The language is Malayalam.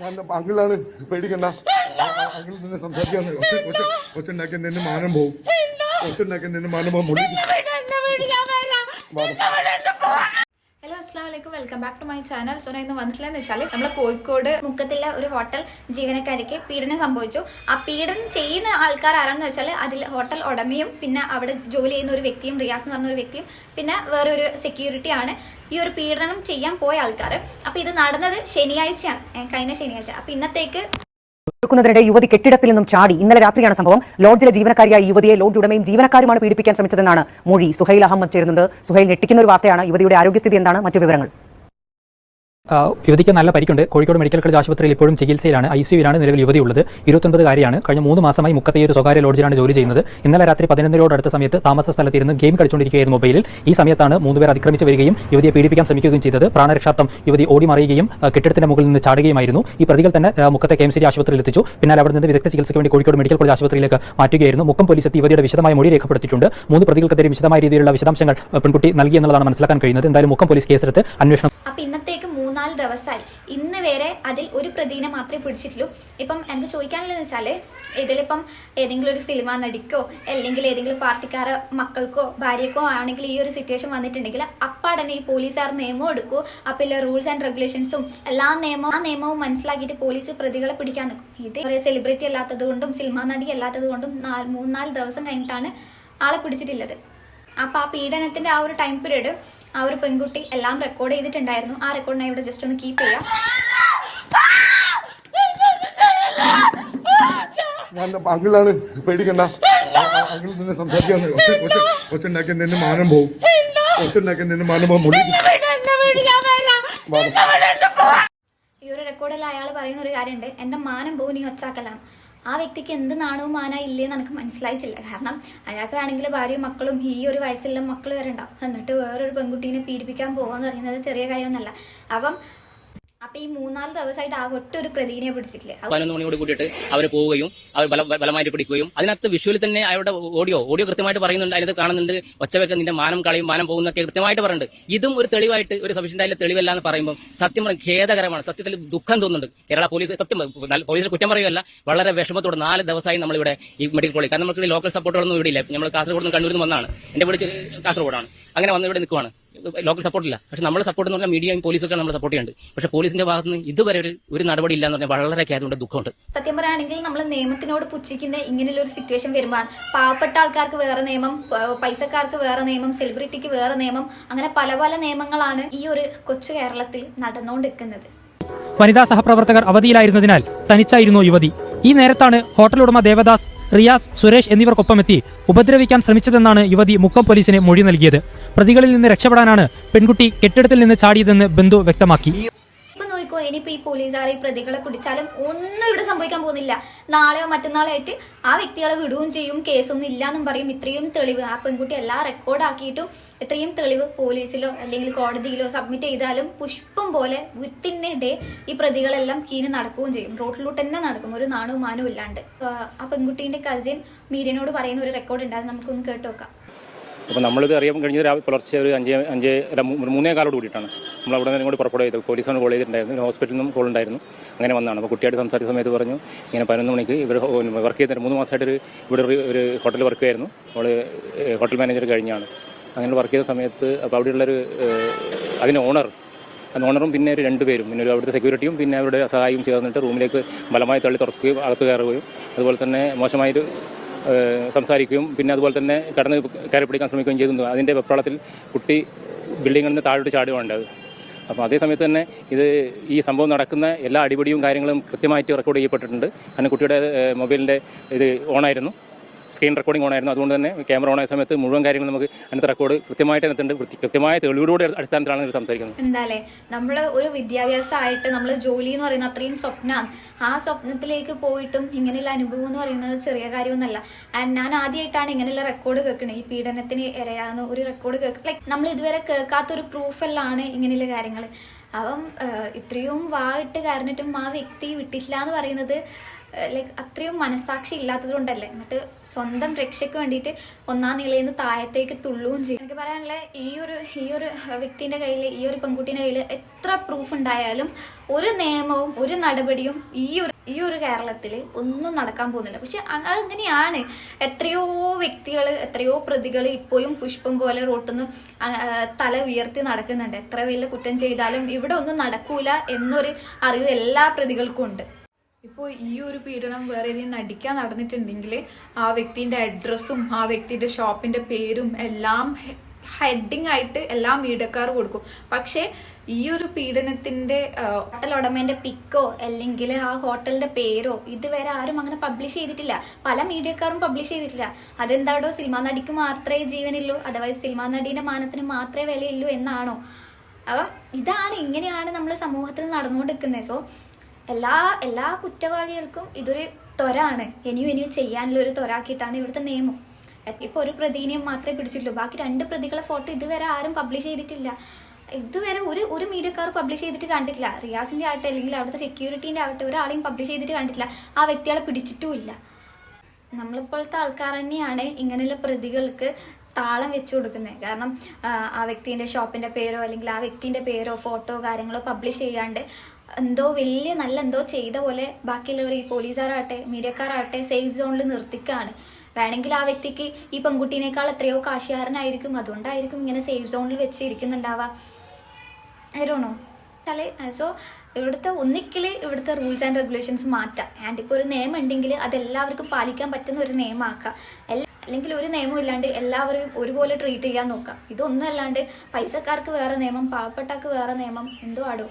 ഞാൻ അങ്കിളാണ് പേടിക്കണ്ട. അങ്കിൾ നിന്ന് സംസാരിക്കാൻ ഒച്ചുണ്ടാക്കി നിന്ന് മാനം പോവും. ഒച്ചുണ്ടാക്കി നിന്ന് മാനം പോകും ഹലോ അസ്ലാം വലൈക്കും welcome back to my channel. So ഇന്ന് വന്നിട്ടില്ലെന്ന് വെച്ചാൽ നമ്മൾ കോഴിക്കോട് മുക്കത്തിലെ ഒരു ഹോട്ടൽ ജീവനക്കാരിക്ക് പീഡനം സംഭവിച്ചു. ആ പീഡനം ചെയ്യുന്ന ആൾക്കാർ ആരാണെന്ന് വെച്ചാൽ അതിൽ ഹോട്ടൽ ഉടമയും പിന്നെ അവിടെ ജോലി ചെയ്യുന്ന ഒരു വ്യക്തിയും റിയാസ് എന്ന് പറഞ്ഞ ഒരു വ്യക്തിയും പിന്നെ വേറൊരു സെക്യൂരിറ്റി ആണ് ഈ ഒരു പീഡനം ചെയ്യാൻ പോയ ആൾക്കാർ അപ്പോൾ ഇത് നടന്നത് ശനിയാഴ്ചയാണ്. കഴിഞ്ഞ ശനിയാഴ്ച. അപ്പോൾ ഇന്നത്തേക്ക് എടുക്കുന്നതിനിടെ യുവതി കെട്ടിടത്തിൽ നിന്നും ചാടി. ഇന്നലെ രാത്രിയാണ് സംഭവം. ലോഡ്ജിലെ ജീവനക്കാരിയായ യുവതിയെ ലോഡ്ജ് ഉടമയും ജീവനക്കാരുമാണ് പീഡിപ്പിക്കാൻ ശ്രമിച്ചതെന്നാണ് മൊഴി സുഹൈൽ അഹമ്മദ് ചേരുന്നുണ്ട്. സുഹൈൽ ഞെട്ടിക്കുന്ന ഒരു വാർത്തയാണ്. യുവതിയുടെ ആരോഗ്യസ്ഥിതി എന്താണ്? മറ്റു വിവരങ്ങൾ. യുവതിക്ക് നല്ല പരിക്കുണ്ട്. കോഴിക്കോട് മെഡിക്കൽ കോളേജ് ആശുപത്രിയിൽ ഇപ്പോഴും ചികിത്സയിലാണ്. ഐ സിയുവിലാണ് നിലവിൽ യുവതിയുള്ളത് ഇരുപത്തൊൻപതുകാരിയാണ് കഴിഞ്ഞ മൂന്ന് മാസമായി മുക്കത്തെ ഒരു സ്വകാര്യ ലോഡ്ജിലാണ് ജോലി ചെയ്യുന്നത്. ഇന്നലെ രാത്രി പതിനൊന്നരോട് അടുത്ത സമയത്ത് താമസ സ്ഥലത്തിരുന്ന് ഗെയിം കളിച്ചുകൊണ്ടിരിക്കുകയായിരുന്നു മൊബൈലിൽ. ഈ സമയത്താണ് മൂന്നുപേർ അതിക്രമിച്ച് വരികയും യുവതിയെ പീഡിപ്പിക്കാൻ ശ്രമിക്കുകയും ചെയ്തത്. പ്രാണരക്ഷാർത്ഥം യുവതി ഓടി മറിയുകയും കെട്ടിടത്തിന്റെ മുകളിൽ നിന്ന് ചാടുകയുമായിരുന്നു. ഈ പ്രതികൾ തന്നെ മുക്കത്തെ കെ എം സിരി ആശുപത്രിയിൽ എത്തിച്ചു. പിന്നാലെ അവിടെ നിന്ന് വിദഗ്ധ ചികിത്സയ്ക്ക് വേണ്ടി കോഴിക്കോട് മെഡിക്കൽ കോളേജ് ആശുപത്രിയിലേക്ക് മാറ്റുകയായിരുന്നു. മുക്കം പോലീസ് എത്തി യുവതിയുടെ വിശദമായ മൊഴി രേഖപ്പെടുത്തിയിട്ടുണ്ട്. മൂന്ന് പ്രതികൾക്കെതിരെ വിശദമായ രീതിയിലുള്ള വിശദാംശങ്ങൾ പെൺകുട്ടി നൽകിയെന്നുള്ളതാണ് മനസ്സിലാക്കാൻ കഴിയുന്നത്. എന്തായാലും മുക്കം പോലീസ് കേസെടുത്ത് അന്വേഷണം ഇന്നത്തേക്ക് മൂന്നാൽ ദിവസമായി ഇന്ന് വരെ അതിൽ ഒരു പ്രതിനെ മാത്രമേ പിടിച്ചിട്ടുള്ളൂ. ഇപ്പം എനിക്ക് ചോദിക്കാനുള്ളത് വെച്ചാൽ ഇതിലിപ്പം ഏതെങ്കിലും ഒരു സിനിമ നടിക്കോ അല്ലെങ്കിൽ ഏതെങ്കിലും പാർട്ടിക്കാരെ മക്കൾക്കോ ഭാര്യക്കോ ആണെങ്കിൽ ഈ ഒരു സിറ്റുവേഷൻ വന്നിട്ടുണ്ടെങ്കിൽ അപ്പാടനെ ഈ പോലീസുകാർ നിയമം എടുക്കൂ. അപ്പം ഇല്ല റൂൾസ് ആൻഡ് റെഗുലേഷൻസും എല്ലാ നിയമവും ആ നിയമവും മനസ്സിലാക്കിയിട്ട് പോലീസ് പ്രതികളെ പിടിക്കാൻ നിൽക്കും ഇത് കുറേ സെലിബ്രിറ്റി അല്ലാത്തത് കൊണ്ടും സിനിമ നടി അല്ലാത്തത് കൊണ്ടും നാല് മൂന്നാൽ ദിവസം കഴിഞ്ഞിട്ടാണ് ആളെ പിടിച്ചിട്ടുള്ളത്. അപ്പൊ ആ പീഡനത്തിന്റെ ആ ഒരു ടൈം പീരീഡ് ആ ഒരു പെൺകുട്ടി എല്ലാം റെക്കോർഡ് ചെയ്തിട്ടുണ്ടായിരുന്നു. ആ റെക്കോർഡിനെ ഇവിടെ ജസ്റ്റ് ഒന്ന് കീപ്പ് ചെയ്യാം. ഞാൻ അങ്കിളാണ് പേടിക്കണ്ട. അങ്കിൾ നിന്ന് സംസാരിക്കാൻ ഒച്ചുണ്ടാക്കി നിന്ന് മാനം പോവും. ഒച്ചുണ്ടാക്കി നിന്ന് മാനം പോകും മുടി ഈ ഒരു റെക്കോർഡിൽ അയാൾ പറയുന്ന ഒരു കാര്യമുണ്ട്. എന്റെ മാനം പോവും നീ ഒച്ചാക്കലാണ്. ആ വ്യക്തിക്ക് എന്ത് നാണവും മാന ഇല്ലേന്ന് എനിക്ക് മനസ്സിലായിട്ടില്ല. കാരണം അയാൾക്ക് വേണമെങ്കിൽ ഭാര്യയും മക്കളും ഈ ഒരു വയസ്സിലുള്ള മക്കൾ വരണ്ട എന്നിട്ട് വേറൊരു പെൺകുട്ടീനെ പീഡിപ്പിക്കാൻ പോവാന്ന് പറയുന്നത് ചെറിയ കാര്യമൊന്നല്ല. അപ്പം അപ്പൊ ഈ മൂന്നാൽ ദിവസമായിട്ട് ആ ഒറ്റ ഒരു പ്രതിനെ പിടിച്ചിട്ടില്ല പതിനൊന്ന് മണിയോട് കൂടിയിട്ട് അവർ പോവുകയും അവർ ബല ബലമായിട്ട് പിടിക്കുകയും അതിനകത്ത് വിഷ്വലിൽ തന്നെ അവരുടെ ഓഡിയോ ഓഡിയോ കൃത്യമായിട്ട് പറയുന്നുണ്ട് അതിനകത്ത് കാണുന്നുണ്ട് ഒച്ചവെക്ക നിന്റെ മാനം കളയും മാനം പോകുന്നൊക്കെ കൃത്യമായിട്ട് പറയുന്നുണ്ട്. ഇതും ഒരു തെളിവായിട്ട് ഒരു സഫീഷ്യന്റ് ആയിട്ടുള്ള തെളിവല്ല എന്ന് പറയുമ്പോൾ സത്യം ഖേദകരമാണ്. സത്യത്തിൽ ദുഃഖം തോന്നുന്നുണ്ട്. കേരള പോലീസ് സത്യം പോലീസിന് കുറ്റം പറയുകയല്ല വളരെ വിഷമത്തോടെ നാല് ദിവസമായി നമ്മളിവിടെ ഈ മെഡിക്കൽ കോളേജ് കാരണം നമുക്ക് ലോക്കൽ സപ്പോർട്ടുകളൊന്നും ഇവിടെ ഇല്ല നമ്മൾ കാസർഗോഡ് നിന്ന് കണ്ണൂരിൽ നിന്ന് വന്നതാണ് എന്റെ വീട് കാസർഗോഡാണ്. അങ്ങനെ വന്ന് ഇവിടെ നിൽക്കുവാണ്. ലോക്കൽ സപ്പോർട്ട് ഇല്ല പക്ഷെ നമ്മളെ സപ്പോർട്ട് എന്ന് പറഞ്ഞാൽ മീഡിയയും പോലീസൊക്കെ നമ്മൾ സപ്പോർട്ട് ചെയ്യുന്നുണ്ട് പക്ഷെ പോലീസിന്റെ ഭാഗത്ത് നിന്ന് ഇതുവരെ ഒരു ഒരു നടപടി ഇല്ല എന്ന് പറഞ്ഞാൽ വളരെ ഖേദമുണ്ട് ദുഃഖമുണ്ട്. സത്യം പറയുകയാണെങ്കിൽ നമ്മൾ നിയമത്തിനോട് പുച്ഛിക്കുന്ന ഇങ്ങനെയുള്ള ഒരു സിറ്റുവേഷൻ വരുമ്പോൾ പാവപ്പെട്ട ആൾക്കാർക്ക് വേറെ നിയമം പൈസക്കാർക്ക് വേറെ നിയമം സെലിബ്രിറ്റിക്ക് വേറെ നിയമം അങ്ങനെ പല പല നിയമങ്ങളാണ് ഈ ഒരു കൊച്ചു കേരളത്തിൽ നടന്നുകൊണ്ടിരിക്കുന്നത്. വനിതാ സഹപ്രവർത്തകർ അവധിയിലായിരുന്നതിനാൽ തനിച്ചായിരുന്നു യുവതി. ഈ നേരത്താണ് ഹോട്ടൽ ഉടമ ദേവദാസ് റിയാസ് സുരേഷ് എന്നിവർക്കൊപ്പമെത്തി ഉപദ്രവിക്കാൻ ശ്രമിച്ചതെന്നാണ് യുവതി മുക്കം പോലീസിന് മൊഴി നൽകിയത്. പ്രതികളിൽ നിന്ന് രക്ഷപ്പെടാനാണ് പെൺകുട്ടി കെട്ടിടത്തിൽ നിന്ന് ചാടിയതെന്ന് ബന്ധു വ്യക്തമാക്കി. ഇപ്പൊ ഇനിയിപ്പോൾ ഈ പോലീസുകാർ ഈ പ്രതികളെ പിടിച്ചാലും ഒന്നും ഇവിടെ സംഭവിക്കാൻ പോകുന്നില്ല. നാളെയോ മറ്റന്നാളോ ആയിട്ട് ആ വ്യക്തികളെ വിടുകയും ചെയ്യും. കേസൊന്നും ഇല്ലാന്നും പറയും. ഇത്രയും തെളിവ് ആ പെൺകുട്ടി എല്ലാം റെക്കോർഡാക്കിയിട്ടും ഇത്രയും തെളിവ് പോലീസിലോ അല്ലെങ്കിൽ കോടതിയിലോ സബ്മിറ്റ് ചെയ്താലും പുഷ്പം പോലെ വിത്തിൻ എ ഡേ ഈ പ്രതികളെല്ലാം കീന് നടക്കുകയും ചെയ്യും. റോഡിലൂട്ട് തന്നെ നടക്കും. ഒരു നാണവും മാനവും ഇല്ലാണ്ട് ആ, പെൺകുട്ടീന്റെ കസിൻ മീഡിയനോട് പറയുന്ന ഒരു റെക്കോർഡ് ഉണ്ട്. അത് നമുക്കൊന്ന് കേട്ടു നോക്കാം അപ്പോൾ നമ്മളിത് അറിയാൻ കഴിഞ്ഞത് രാവിലെ പുലർച്ചെ ഒരു അഞ്ച് അഞ്ച് മൂന്നേ കാലോട് കൂടിയിട്ടാണ്. നമ്മൾ അവിടെ നിന്ന് കൂടി പുറപ്പെടുക ചെയ്തത് പോലീസാണ് കോൾ ചെയ്തിട്ടുണ്ടായിരുന്നു ഹോസ്പിറ്റലിൽ നിന്നും കോൾ ഉണ്ടായിരുന്നു. അങ്ങനെ വന്നതാണ്. അപ്പോൾ കുട്ടിയായിട്ട് സംസാരിച്ച സമയത്ത് പറഞ്ഞു ഇങ്ങനെ പതിനൊന്ന് മണിക്ക് ഇവർ വർക്ക് ചെയ്തിട്ട് മൂന്ന് മാസമായിട്ട് ഒരു ഇവിടെ ഒരു ഹോട്ടലിൽ വർക്ക് ചെയ്യായിരുന്നു അവൾ ഹോട്ടൽ മാനേജർ കഴിഞ്ഞാണ്. അങ്ങനെ വർക്ക് ചെയ്ത സമയത്ത് അപ്പോൾ അവിടെയുള്ളൊരു അതിന് ഓണർ ഓണറും പിന്നെ ഒരു രണ്ട് പേരും. പിന്നെ ഒരു അവിടുത്തെ സെക്യൂരിറ്റിയും പിന്നെ അവരുടെ സഹായിയും ചേർന്നിട്ട് റൂമിലേക്ക് ബലമായി തള്ളി തുറക്കുകയും അകത്ത് കയറുകയും. അതുപോലെ തന്നെ മോശമായൊരു സംസാരിക്കുകയും പിന്നെ അതുപോലെ തന്നെ കടന്ന് കയറി പിടിക്കാൻ ശ്രമിക്കുകയും ചെയ്തു. അതിന്റെ വെപ്രാളത്തിൽ കുട്ടി ബിൽഡിങ്ങിൽ നിന്ന് താഴോട്ട് ചാടുകയുണ്ടായത് അപ്പോൾ അതേ സമയത്ത് തന്നെ ഇത് ഈ സംഭവം നടക്കുന്ന എല്ലാ അടിപിടിയും കാര്യങ്ങളും കൃത്യമായിട്ട് റെക്കോർഡ് ചെയ്യപ്പെട്ടിട്ടുണ്ട്. കാരണം കുട്ടിയുടെ മൊബൈലിന്റെ ഇത് ഓണായിരുന്നു സ്ക്രീൻ റെക്കോർഡിംഗ് ഓണായിരുന്നു അതുകൊണ്ട് തന്നെ ക്യാമറ ഓണായ സമയത്ത് മുഴുവൻ കാര്യങ്ങൾ നമുക്ക് അതിനകത്ത് റെക്കോർഡ് കൃത്യമായിട്ട് അതിനകത്തുണ്ട് കൃത്യമായ തെളിവിലൂടെ അടിസ്ഥാനത്തിലാണ് സംസാരിക്കുന്നത്. എന്താല്ലേ നമ്മൾ ഒരു വിദ്യാഭ്യാസമായിട്ട് നമ്മൾ ജോലി എന്ന് പറയുന്ന അത്രയും സ്വപ്നമാണ് ആ സ്വപ്നത്തിലേക്ക് പോയിട്ടും ഇങ്ങനെയുള്ള അനുഭവം എന്ന് പറയുന്നത് ചെറിയ കാര്യമൊന്നുമല്ല ഞാൻ ആദ്യമായിട്ടാണ് ഇങ്ങനെയുള്ള റെക്കോർഡ് കേൾക്കുന്നത് ഈ പീഡനത്തിന് ഇരയാകുന്ന ഒരു റെക്കോർഡ് കേൾക്കുക ലൈക്ക് നമ്മൾ ഇതുവരെ കേൾക്കാത്ത ഒരു പ്രൂഫെല്ലാണ് ഇങ്ങനെയുള്ള കാര്യങ്ങൾ അപ്പം ഇത്രയും ഇത്രയും വായിട്ട് കാരണിട്ടും ആ വ്യക്തി വിട്ടില്ല എന്ന് പറയുന്നത് ലൈക്ക് അത്രയും മനസ്സാക്ഷി ഇല്ലാത്തത് കൊണ്ടല്ലേ എന്നിട്ട് സ്വന്തം രക്ഷയ്ക്ക് വേണ്ടിയിട്ട് ഒന്നാം നിലയിൽ നിന്ന് താഴത്തേക്ക് തുള്ളുകയും ചെയ്യും. എനിക്ക് പറയാനുള്ള ഈ ഒരു ഈ ഒരു വ്യക്തിന്റെ കയ്യിൽ ഈ ഒരു പെൺകുട്ടീന്റെ കയ്യിൽ എത്ര പ്രൂഫ് ഉണ്ടായാലും ഒരു നിയമവും ഒരു നടപടിയും ഈ ഒരു ഈ ഒരു കേരളത്തിൽ ഒന്നും നടക്കാൻ പോകുന്നില്ല. പക്ഷെ അതങ്ങനെയാണ്? എത്രയോ വ്യക്തികൾ എത്രയോ പ്രതികൾ ഇപ്പോഴും പുഷ്പം പോലെ റോട്ടുനിന്ന് തല ഉയർത്തി നടക്കുന്നുണ്ട്. എത്ര വലിയ കുറ്റം ചെയ്താലും ഇവിടെ ഒന്നും നടക്കൂല എന്നൊരു അറിവ് എല്ലാ പ്രതികൾക്കും ഉണ്ട്. ഇപ്പോൾ ഈ ഒരു പീഡനം വേറെ ഏതെങ്കിലും നടിക്കാൻ നടന്നിട്ടുണ്ടെങ്കിൽ ആ വ്യക്തിന്റെ അഡ്രസ്സും ആ വ്യക്തിന്റെ ഷോപ്പിന്റെ പേരും എല്ലാം ഹെഡിങ് ആയിട്ട് എല്ലാം മീഡിയക്കാർ കൊടുക്കും. പക്ഷേ ഈ ഒരു പീഡനത്തിന്റെ ഹോട്ടൽ ഉടമേന്റെ പിക്കോ അല്ലെങ്കിൽ ആ ഹോട്ടലിന്റെ പേരോ ഇതുവരെ ആരും അങ്ങനെ പബ്ലിഷ് ചെയ്തിട്ടില്ല. പല മീഡിയക്കാരും പബ്ലിഷ് ചെയ്തിട്ടില്ല. അതെന്താടോ സിനിമാ നടിക്ക് മാത്രമേ ജീവനുള്ളൂ അഥവാ സിനിമാ നടീന്റെ മാനത്തിന് മാത്രമേ വിലയുള്ളൂ എന്നാണോ? അപ്പം ഇതാണ് ഇങ്ങനെയാണ് നമ്മൾ സമൂഹത്തിൽ നടന്നുകൊണ്ടിരിക്കുന്നത്. സോ എല്ലാ എല്ലാ കുറ്റവാളികൾക്കും ഇതൊരു ത്വരാണ്. ഇനിയും ഇനിയും ചെയ്യാനുള്ള ഒരു ത്വരാക്കിയിട്ടാണ് ഇവിടുത്തെ നിയമം. ഇപ്പൊ ഒരു പ്രതിനെയും മാത്രമേ പിടിച്ചിട്ടുള്ളൂ. ബാക്കി രണ്ട് പ്രതികളെ ഫോട്ടോ ഇതുവരെ ആരും പബ്ലിഷ് ചെയ്തിട്ടില്ല. ഇതുവരെ ഒരു ഒരു മീഡിയക്കാർ പബ്ലിഷ് ചെയ്തിട്ട് കണ്ടിട്ടില്ല. റിയാസിന്റെ ആവട്ടെ അല്ലെങ്കിൽ അവിടുത്തെ സെക്യൂരിറ്റീന്റെ ആവട്ടെ ഒരാളെയും പബ്ലിഷ് ചെയ്തിട്ട് കണ്ടിട്ടില്ല. ആ വ്യക്തികളെ പിടിച്ചിട്ടുമില്ല. നമ്മളിപ്പോഴത്തെ ആൾക്കാർ തന്നെയാണ് ഇങ്ങനെയുള്ള പ്രതികൾക്ക് താളം വെച്ച് കൊടുക്കുന്നത് കാരണം ആ, വ്യക്തിന്റെ ഷോപ്പിന്റെ പേരോ അല്ലെങ്കിൽ ആ വ്യക്തിന്റെ പേരോ ഫോട്ടോ കാര്യങ്ങളോ പബ്ലിഷ് ചെയ്യാണ്ട് എന്തോ വലിയ നല്ല എന്തോ ചെയ്ത പോലെ ബാക്കിയുള്ളവർ ഈ പോലീസുകാരാകട്ടെ മീഡിയക്കാരാകട്ടെ സേഫ് സോണിൽ നിർത്തിക്കാണ്. വേണമെങ്കിൽ ആ വ്യക്തിക്ക് ഈ പെൺകുട്ടീനേക്കാൾ എത്രയോ കാശുകാരനായിരിക്കും അതുകൊണ്ടായിരിക്കും ഇങ്ങനെ സേഫ് സോണിൽ വെച്ച് ഇരിക്കുന്നുണ്ടാവുക. ആരോണോ വെച്ചാൽ സോ ഇവിടുത്തെ ഒന്നിക്കൽ ഇവിടുത്തെ റൂൾസ് ആൻഡ് റെഗുലേഷൻസ് മാറ്റാം. ആൻഡ് ഇപ്പോൾ ഒരു നിയമം ഉണ്ടെങ്കിൽ അതെല്ലാവർക്കും പാലിക്കാൻ പറ്റുന്ന ഒരു നിയമമാക്കാം. എല്ലാ അല്ലെങ്കിൽ ഒരു നിയമം ഇല്ലാണ്ട് എല്ലാവരെയും ഒരുപോലെ ട്രീറ്റ് ചെയ്യാൻ നോക്കാം. ഇതൊന്നും അല്ലാണ്ട് പൈസക്കാർക്ക് വേറെ നിയമം പാവപ്പെട്ടാക്ക് വേറെ നിയമം എന്തോ ആടോ.